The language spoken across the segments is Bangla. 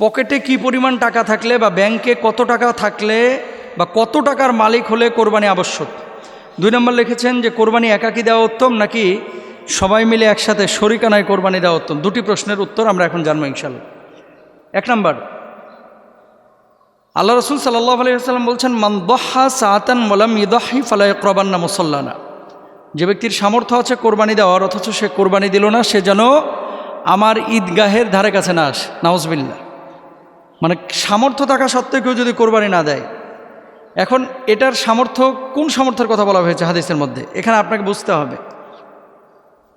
পকেটে কি পরিমাণ টাকা থাকলে বা ব্যাংকে কত টাকা থাকলে বা কত টাকার মালিক হলে কোরবানি আবশ্যক? দুই নম্বর লিখেছেন যে, কোরবানি একাকি দেওয়া উত্তম নাকি সবাই মিলে একসাথে শরিকানায় কোরবানি দেওয়া উত্তম? দুটি প্রশ্নের উত্তর আমরা এখন জানব ইনশাল্লাহ এক নম্বর, আল্লাহ রসুল সাল্লাহ আলিয়াল্লাম বলছেন মানদহা সাতান মোলাম ইদহি ফালাই ক্রবান্না মুসল্লানা। যে ব্যক্তির সামর্থ্য আছে কোরবানি দেওয়ার, অথচ সে কোরবানি দিল না, সে যেন আমার ঈদগাহের ধারে কাছে না আস। নাউজবিল্লা মানে সামর্থ্য থাকা সত্ত্বেও কেউ যদি কোরবানি না দেয়, এখন এটার সামর্থ্য কোন সামর্থ্যের কথা বলা হয়েছে হাদিসের মধ্যে? এখানে আপনাকে বুঝতে হবে।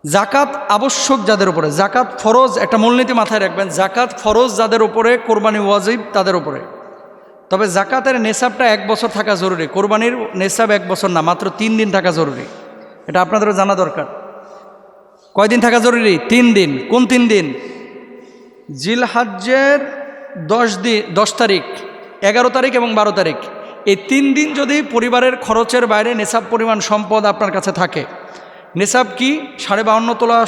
জাকাত আবশ্যক যাদের উপরে, জাকাত ফরজ একটা মূলনীতি মাথায় রাখবেন, জাকাত ফরজ যাদের উপরে, কোরবানি ওয়াজিব তাদের উপরে। তবে জাকাতের নেশাবটা এক বছর থাকা জরুরি, কোরবানির নেশাব এক বছর না, মাত্র তিন দিন থাকা জরুরি। এটা আপনাদেরও জানা দরকার। কয়দিন থাকা জরুরি? তিন দিন। কোন তিন দিন? জিলহাজ্যের দশ দিন দশ তারিখ, এগারো তারিখ এবং বারো তারিখ। এই তিন দিন যদি পরিবারের খরচের বাইরে নেশাব পরিমাণ সম্পদ আপনার কাছে থাকে, নেশাব কি? সাড়ে বাউন্ন তোলা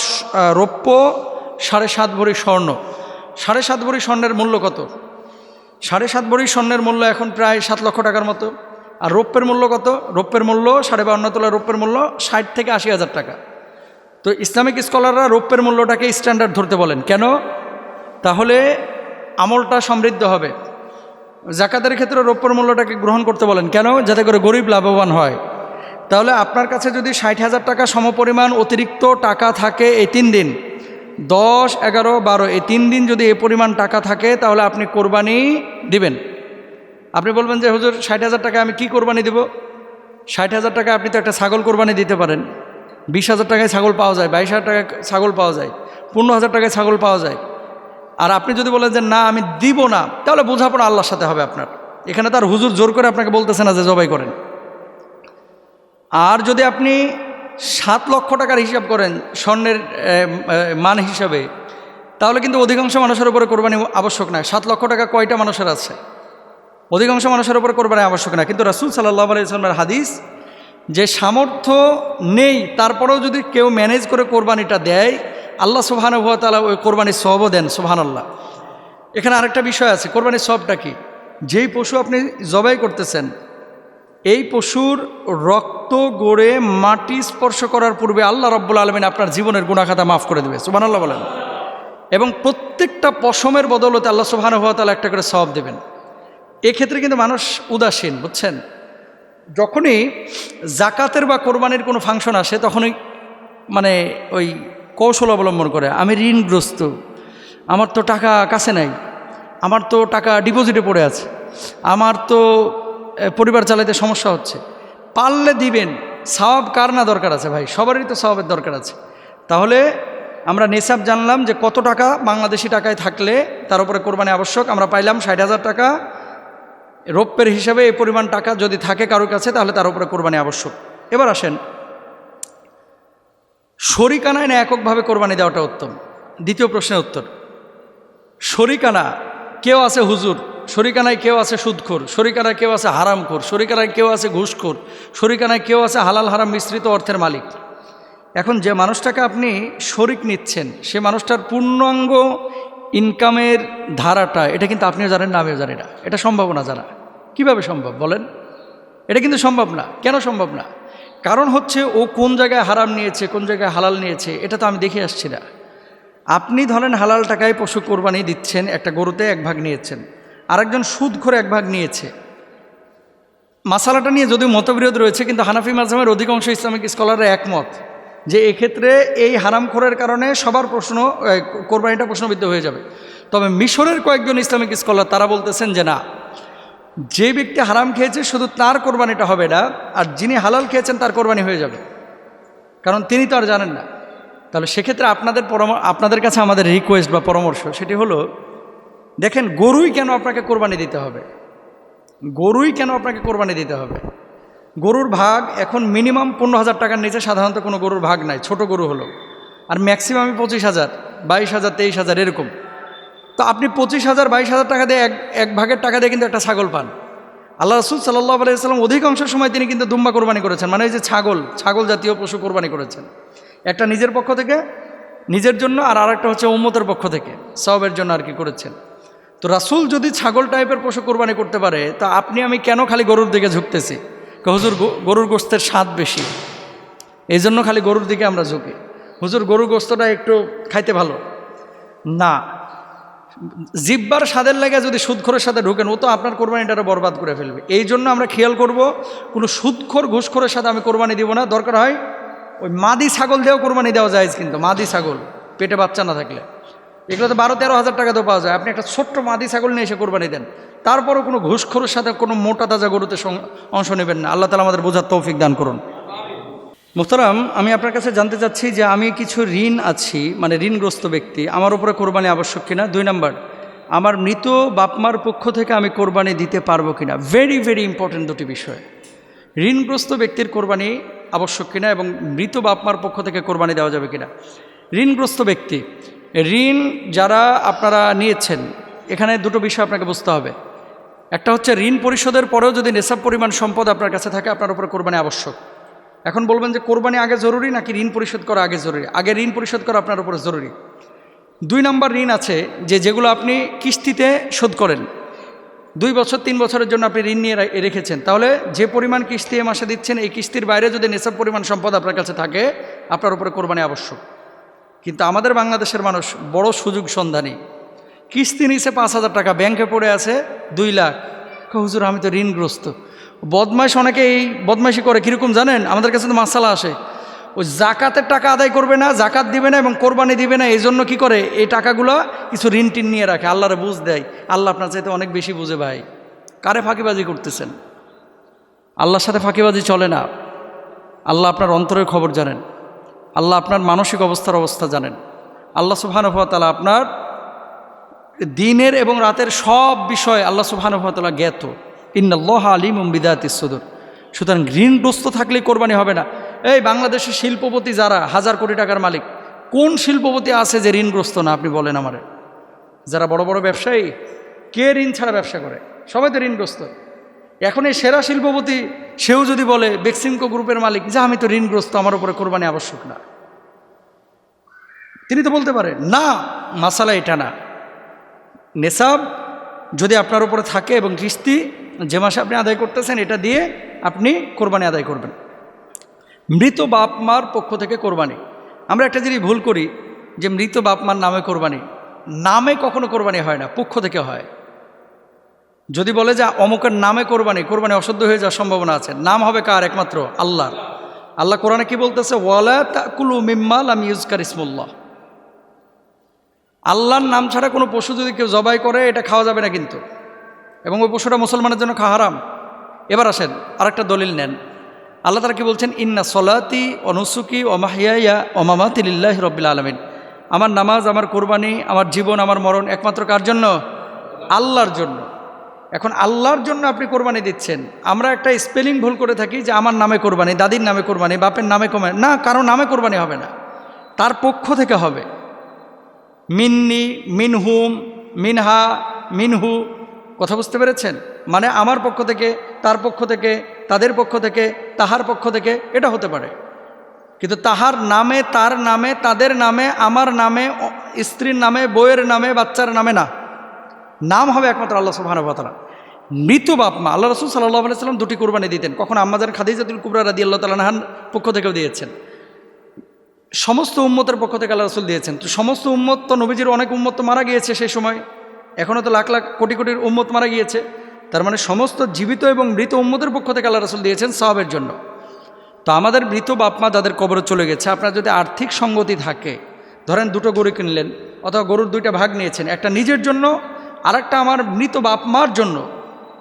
রৌপ্য, সাড়ে সাত ভরি স্বর্ণ। সাড়ে সাত ভরি স্বর্ণের মূল্য কত? সাড়ে সাত ভরি স্বর্ণের মূল্য এখন প্রায় সাত লক্ষ টাকার মতো। আর রৌপ্যের মূল্য কত? রৌপ্যের মূল্য সাড়ে বাউন্ন তোলা রৌপ্যের মূল্য ষাট থেকে আশি হাজার টাকা। তো ইসলামিক স্কলাররা রৌপ্যের মূল্যটাকে স্ট্যান্ডার্ড ধরতে বলেন। কেন? তাহলে আমলটা সমৃদ্ধ হবে। জাকাতের ক্ষেত্রে রৌপ্যের মূল্যটাকে গ্রহণ করতে বলেন। কেন? যাতে করে গরিব লাভবান হয়। তাহলে আপনার কাছে যদি ষাট হাজার টাকা সমপরিমাণ অতিরিক্ত টাকা থাকে এই তিন দিন, দশ, এগারো, বারো, এই তিন দিন যদি এ পরিমাণ টাকা থাকে, তাহলে আপনি কোরবানি দিবেন। আপনি বলবেন যে, হুজুর, ষাট হাজার টাকা আমি কি কোরবানি দেব? ষাট হাজার টাকা আপনি তো একটা ছাগল কোরবানি দিতে পারেন। বিশ হাজার টাকায় ছাগল পাওয়া যায়, বাইশ হাজার টাকায় ছাগল পাওয়া যায়, পনেরো হাজার টাকায় ছাগল পাওয়া যায়। আর আপনি যদি বলেন যে, না, আমি দিব না, তাহলে বোঝাপড়া আল্লাহর সাথে হবে আপনার। এখানে তার হুজুর জোর করে আপনাকে বলতেছে না যে, জবাই করেন। আর যদি আপনি সাত লক্ষ টাকার হিসাব করেন, স্বর্ণের মান হিসাবে, তাহলে কিন্তু অধিকাংশ মানুষের উপরে কোরবানি আবশ্যক না সাত লক্ষ টাকা কয়টা মানুষের আছে? অধিকাংশ মানুষের উপরে কোরবানি আবশ্যক না কিন্তু রাসুল সাল্লাহ আলাইসলামের হাদিস, যে সামর্থ্য নেই, তারপরেও যদি কেউ ম্যানেজ করে কোরবানিটা দেয় আল্লাহ সুবাহানুভতালা ওই কোরবানির সবও দেন সুবাহান আল্লাহ এখানে আরেকটা বিষয় আছে, কোরবানির সবটা কি? যেই পশু আপনি জবাই করতেছেন, এই পশুর রক্ত গড়ে মাটি স্পর্শ করার পূর্বে আল্লাহ রব্বুল আলমিন আপনার জীবনের গুণাখাতা মাফ করে দেবে সুবাহ আল্লাহ বলেন। এবং প্রত্যেকটা পশমের বদলতে আল্লাহ সুবাহানুভতালা একটা করে সব দেবেন। এক্ষেত্রে কিন্তু মানুষ উদাসীন, বুঝছেন? যখনই জাকাতের বা কোরবানির কোনো ফাংশন আসে, তখনই মানে ওই কৌশল অবলম্বন করে। আমি ঋণগ্রস্ত। আমার তো টাকা কাছে নাই। আমার তো টাকা ডিপোজিটে পড়ে আছে। আমার তো পরিবার চালাতে সমস্যা হচ্ছে। পারলে দিবেন। সওয়াব কার না দরকার আছে ভাই? সবারই তো সওয়াবের দরকার আছে। তাহলে আমরা নেশাব জানলাম যে কত টাকা বাংলাদেশি টাকায় থাকলে তার উপরে কোরবানি আবশ্যক। আমরা পাইলাম ষাট হাজার টাকা। রৌপ্যের হিসাবে এই পরিমাণ টাকা যদি থাকে কারোর কাছে, তাহলে তার উপরে কোরবানি আবশ্যক। এবার আসেন শরিকানায় না এককভাবে কোরবানি দেওয়াটা উত্তম? দ্বিতীয় প্রশ্নের উত্তর। শরিকানা কেউ আছে হুজুর, শরিকানায় কেউ আছে সুদখোর, শরিকানায় কেউ আছে হারামখোর, শরিকানায় কেউ আছে ঘুষখোর, শরিকানায় কেউ আছে হালাল হারাম মিশ্রিত অর্থের মালিক। এখন যে মানুষটাকে আপনি শরিক নিচ্ছেন, সে মানুষটার পূর্ণাঙ্গ ইনকামের ধারাটা, এটা কিন্তু আপনিও জানেন না, আমিও জানি না। এটা সম্ভব না জানা। কীভাবে সম্ভব বলেন? এটা কিন্তু সম্ভব না। কেন সম্ভব না? কারণ হচ্ছে ও কোন জায়গায় হারাম নিয়েছে, কোন জায়গায় হালাল নিয়েছে, এটা তো আমি দেখে আসছি না। আপনি ধরেন হালাল টাকায় পশু কোরবানি দিচ্ছেন, একটা গরুতে এক ভাগ নিয়েছেন, আরেকজন সুদ করে এক ভাগ নিয়েছে। মাসালাটা নিয়ে যদিও মতবিরোধ রয়েছে, কিন্তু হানাফি মাঝামের অধিকাংশ ইসলামিক স্কলাররা একমত যে এক্ষেত্রে এই হারামখোরের কারণে সবার প্রশ্ন কোরবানিটা প্রশ্নবিদ্ধ হয়ে যাবে। তবে মিশরের কয়েকজন ইসলামিক স্কলার, তারা বলতেছেন যে না যে ব্যক্তি হারাম খেয়েছে, শুধু তার কোরবানিটা হবে না, আর যিনি হালাল খেয়েছেন, তার কোরবানি হয়ে যাবে। কারণ তিনি তো আর জানেন না। তাহলে সেক্ষেত্রে আপনাদের আপনাদের কাছে আমাদের রিকোয়েস্ট বা পরামর্শ সেটি হলো, দেখেন গরুই কেন আপনাকে কোরবানি দিতে হবে? গরুই কেন আপনাকে কোরবানি দিতে হবে? গরুর ভাগ এখন মিনিমাম পনেরো হাজার টাকার নিচে, সাধারণত কোনো গরুর ভাগ নাই, ছোট গরু হলো। আর ম্যাক্সিমামই পঁচিশ হাজার, বাইশ হাজার, তেইশ হাজার, এরকম। তো আপনি পঁচিশ হাজার, বাইশ হাজার টাকা দিয়ে এক এক ভাগের টাকা দিয়ে কিন্তু একটা ছাগল পান। আল্লাহ রসুল সাল্লাহ আলাইসাল্লাম অধিকাংশ সময় তিনি কিন্তু দুম্বা কোরবানি করেছেন। মানে ওই যে ছাগল ছাগল জাতীয় পশু কোরবানি করেছেন। একটা নিজের পক্ষ থেকে, নিজের জন্য আর আরেকটা হচ্ছে উম্মতের পক্ষ থেকে সবের জন্য আর কি করেছেন। তো রাসুল যদি ছাগল টাইপের পশু কোরবানি করতে পারে, তা আপনি আমি কেন খালি গরুর দিকে ঝুঁকতেছি? হুজুর গরুর গোস্তের স্বাদ বেশি। এই জন্য খালি গরুর দিকে আমরা ঝুঁকি। হুজুর, গরুর গোস্তটা একটু খাইতে ভালো। না জিব্বার স্বাদের লাগে যদি সুদখোরের সাথে ঢুকেন, ও তো আপনার কোরবানিটা বরবাদ করে ফেলবে। এই জন্য আমরা খেয়াল করব, কোনো সুদখোর, ঘুষখোরের সাথে আমি কোরবানি দিব না। দরকার হয়, ওই মাদি ছাগল দিয়েও কোরবানি দেওয়া যায় কিন্তু, মাদি ছাগল, পেটে বাচ্চা না থাকলে। এগুলো তো বারো, তেরো হাজার টাকা তো পাওয়া যায়। আপনি একটা ছোট্ট মাদি ছাগল নিয়ে এসে কোরবানি দেন। তারপরও কোনো ঘুষখোরের সাথে কোনো মোটা তাজা গরুতে অংশ নেবেন না। আল্লাহ তালা আমাদের বোঝার তৌফিক দান করুন। মোহতারাম, আমি আপনার কাছে জানতে চাচ্ছি যে আমি কিছু ঋণ আছি মানে ঋণগ্রস্ত ব্যক্তি, আমার উপরে কোরবানি আবশ্যক কিনা? দুই নাম্বার, আমার মৃত বাপমার পক্ষ থেকে আমি কোরবানি দিতে পারব কিনা? ভেরি ভেরি ইম্পর্টেন্ট দুটি বিষয়। ঋণগ্রস্ত ব্যক্তির কোরবানি আবশ্যক কিনা এবং মৃত বাপমার পক্ষ থেকে কোরবানি দেওয়া যাবে কিনা? ঋণগ্রস্ত ব্যক্তি, ঋণ যারা আপনারা নিয়েছেন, এখানে দুটো বিষয় আপনাকে বুঝতে হবে। একটা হচ্ছে ঋণ পরিশোধের পরেও যদি নেশাব পরিমাণ সম্পদ আপনার কাছে থাকে, আপনার উপরে কোরবানি আবশ্যক। এখন বলবেন যে কোরবানি আগে জরুরি নাকি ঋণ পরিশোধ করা আগে জরুরি? আগে ঋণ পরিশোধ করা আপনার উপরে জরুরি। দুই নম্বর ঋণ আছে যে যেগুলো আপনি কিস্তিতে শোধ করেন। দুই বছর, তিন বছরের জন্য আপনি ঋণ নিয়ে রেখেছেন। তাহলে যে পরিমাণ কিস্তি এ মাসে দিচ্ছেন, এই কিস্তির বাইরে যদি নেশাব পরিমাণ সম্পদ আপনার কাছে থাকে, আপনার উপরে কোরবানি আবশ্যক। কিন্তু আমাদের বাংলাদেশের মানুষ বড় সুযোগ সন্ধানী। কিস্তি নিছে পাঁচ হাজার টাকা, ব্যাংকে পড়ে আছে দুই লাখ। হুজুর, আমি তো ঋণগ্রস্ত। বদমাইশ অনেকে এই বদমাইশি করে। কীরকম জানেন? আমাদের কাছে তো মাসালা আসে। ওই জাকাতের টাকা আদায় করবে না, জাকাত দিবে না এবং কোরবানি দিবে না এই জন্য কী করে? এই টাকাগুলো কিছু ঋণ টিন নিয়ে রাখে। আল্লাহরে বুঝ দেয়। আল্লাহ আপনার চাইতে অনেক বেশি বুঝে ভাই। কারে ফাঁকিবাজি করতেছেন? আল্লাহর সাথে ফাঁকিবাজি চলে না। আল্লাহ আপনার অন্তরের খবর জানেন। আল্লাহ আপনার মানসিক অবস্থার অবস্থা জানেন। আল্লাহ সুবহানুভাতালা আপনার দিনের এবং রাতের সব বিষয় আল্লাহ সুবহানুভাতালা জ্ঞাত। ইন্নাল্লাহ আলিম বিদায়াত সুদূর। সুতরাং ঋণগ্রস্ত থাকলেই কোরবানি হবে না। এই বাংলাদেশের শিল্পপতি যারা, হাজার কোটি টাকার মালিক, কোন শিল্পপতি আছে যে ঋণগ্রস্ত না, আপনি বলেন আমারে। যারা বড় বড় ব্যবসায়ী, কে ঋণ ছাড়া ব্যবসা করে? সবাই তো ঋণগ্রস্ত। এখন এই সেরা শিল্পপতি, সেও যদি বলে, বেক্সিমকো গ্রুপের মালিক, যে, আমি তো ঋণগ্রস্ত, আমার উপরে কোরবানি আবশ্যক না। তিনি তো বলতে পারেন, না, মাসালা এটা না। নেশাব যদি আপনার উপরে থাকে এবং কিস্তি যে মাসে আপনি আদায় করতেছেন, এটা দিয়ে আপনি কোরবানি আদায় করবেন। মৃত বাপ মার পক্ষ থেকে কোরবানি। আমরা একটা জিনিস ভুল করি, যে মৃত বাপ মার নামে কোরবানি। নামে কখনো কোরবানি হয় না, পক্ষ থেকে হয়। যদি বলে যে অমুকের নামে কোরবানি কোরবানি অশুদ্ধ হয়ে যাওয়ার সম্ভাবনা আছে, নাম হবে কার? একমাত্র আল্লাহর। আল্লাহ কোরআনে কি বলতেছে? ওয়ালা মিম্মাল আমি ইউজকার ইসমুল্লাহ। আল্লাহর নাম ছাড়া কোনো পশু যদি কেউ জবাই করে, এটা খাওয়া যাবে না কিন্তু। এবং ওই পশুটা মুসলমানের জন্য খাওয়া হারাম। এবার আসেন, আরেকটা দলিল নেন। আল্লাহ তারা কি বলছেন? ইন্না সলাতি অনুসুকি অমাহিয়া অমামাতিল্লাহ রব্বিল আলমিন। আমার নামাজ, আমার কোরবানি, আমার জীবন, আমার মরণ একমাত্র কার জন্য? আল্লাহর জন্য। এখন আল্লাহর জন্য আপনি কোরবানি দিচ্ছেন। আমরা একটা স্পেলিং ভুল করে থাকি যে আমার নামে কোরবানি, দাদির নামে কোরবানি, বাপের নামে কোরবানি। না, কারও নামে কোরবানি হবে না। তার পক্ষ থেকে হবে। মিন্নি, মিনহুম, মিনহা, মিনহু কথা বুঝতে পেরেছেন? মানে আমার পক্ষ থেকে, তার পক্ষ থেকে, তাদের পক্ষ থেকে, তাহার পক্ষ থেকে, এটা হতে পারে। কিন্তু তাহার নামে, তার নামে, তাদের নামে, আমার নামে স্ত্রীর নামে বইয়ের নামে, বাচ্চার নামে না। নাম হবে একমাত্র আল্লাহ সুবাহানুভাতালা মৃত বাপ মা। আল্লাহ রসুল সাল্লাহ আলাইসাল্লাম দুটি কোরবানি দিতেন। কখন আম্মাজান খাদিজাতুল কুবরা রাদি আল্লাহ তালা তালাহান পক্ষ থেকেও দিয়েছেন। সমস্ত উম্মতের পক্ষ থেকে আল্লাহ রসুল দিয়েছেন। তো সমস্ত উম্মত, তো নবীজির অনেক উম্মত মারা গিয়েছে সেই সময়। এখনও তো লাখ লাখ কোটি কোটির উম্মত মারা গিয়েছে। তার মানে সমস্ত জীবিত এবং মৃত উম্মতের পক্ষ থেকে আল্লাহ রসুল দিয়েছেন সাহাবের জন্য। তো আমাদের মৃত বাপমা যাদের কবরে চলে গেছে। আপনার যদি আর্থিক সঙ্গতি থাকে, ধরেন দুটো গরু কিনলেন অথবা গরুর দুইটা ভাগ নিয়েছেন, একটা নিজের জন্য আর একটা আমার মৃত বাপমার জন্য।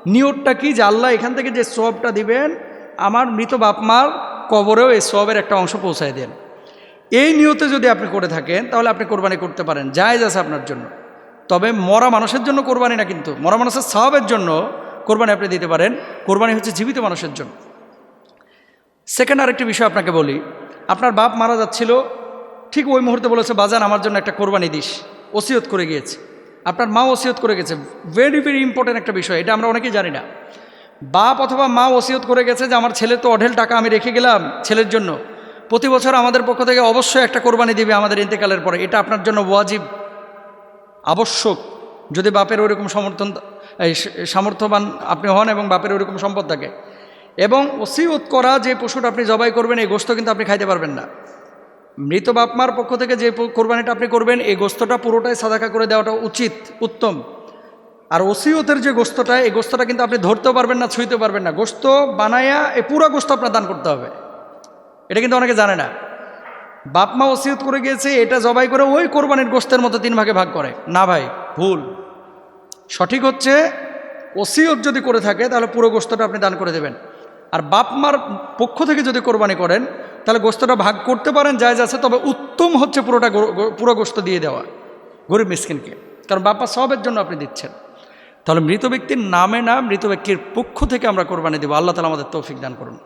নিয়তটা কি যে আল্লাহ এখান থেকে যে সবটা দিবেন, আমার মৃত বাপমার কবরেও এই সবের একটা অংশ পৌঁছায় দেন। এই নিয়তে যদি আপনি করে থাকেন, তাহলে আপনি কোরবানি করতে পারেন। জায়েজ আছে আপনার জন্য। তবে মরা মানুষের জন্য কোরবানি না কিন্তু, মরা মানুষের সাহাবের জন্য কোরবানি আপনি দিতে পারেন। কোরবানি হচ্ছে জীবিত মানুষের জন্য। সেকেন্ড আরেকটি বিষয় আপনাকে বলি, আপনার বাপ মারা যাচ্ছিল, ঠিক ওই মুহূর্তে বলেছে, বাজান, আমার জন্য একটা কোরবানি দিস। ওসিয়ত করে গিয়েছে। আপনার মা ওসিয়ত করে গেছে। ভেরি ভেরি ইম্পর্টেন্ট একটা বিষয়, এটা আমরা অনেকেই জানি না। বাপ অথবা মা ওসিয়ত করে গেছে যে, আমার ছেলে তো অঢেল টাকা আমি রেখে গেলাম ছেলের জন্য। প্রতি বছর আমাদের পক্ষ থেকে অবশ্যই একটা কোরবানি দিবে আমাদের ইন্তেকালের পরে। এটা আপনার জন্য ওয়াজিব। আবশ্যক। যদি বাপের ওইরকম সমর্থন সামর্থ্যবান আপনি হন এবং বাপের ওইরকম সম্পদ থাকে। এবং ওসিয়ত করা যে পশুটা আপনি জবাই করবেন, এই গোস্ত কিন্তু আপনি খাইতে পারবেন না। মৃত বাপমার পক্ষ থেকে যে কোরবানিটা আপনি করবেন, এই গোস্তটা পুরোটাই সাদাকা করে দেওয়াটা উচিত, উত্তম। আর ওসিয়তের যে গোস্তটা এই গোস্তটা কিন্তু আপনি ধরতেও পারবেন না ছুঁইতে পারবেন না। গোস্ত বানায়া, এই পুরো গোস্ত আপনার দান করতে হবে। এটা কিন্তু অনেকে জানে না। বাপ মা ওসিয়ত করে গিয়েছে, এটা জবাই করে ওই কোরবানির গোস্তের মতো তিন ভাগে ভাগ করে। না ভাই, ভুল। সঠিক হচ্ছে, ওসিয়ত যদি করে থাকে, তাহলে পুরো গোস্তটা আপনি দান করে দেবেন। আর বাপ মার পক্ষ থেকে যদি কোরবানি করেন, তাহলে গোস্তটা ভাগ করতে পারেন যায় আছে, তবে উত্তম হচ্ছে পুরোটা পুরো গোস্ত দিয়ে দেওয়া, গরিব মিসকিনকে। কারণ বাপ্পা সবের জন্য আপনি দিচ্ছেন। তাহলে মৃত ব্যক্তির নামে না মৃত ব্যক্তির পক্ষ থেকে আমরা কোরবানি দেবো। আল্লাহ তালা আমাদের তৌফিক দান করুন।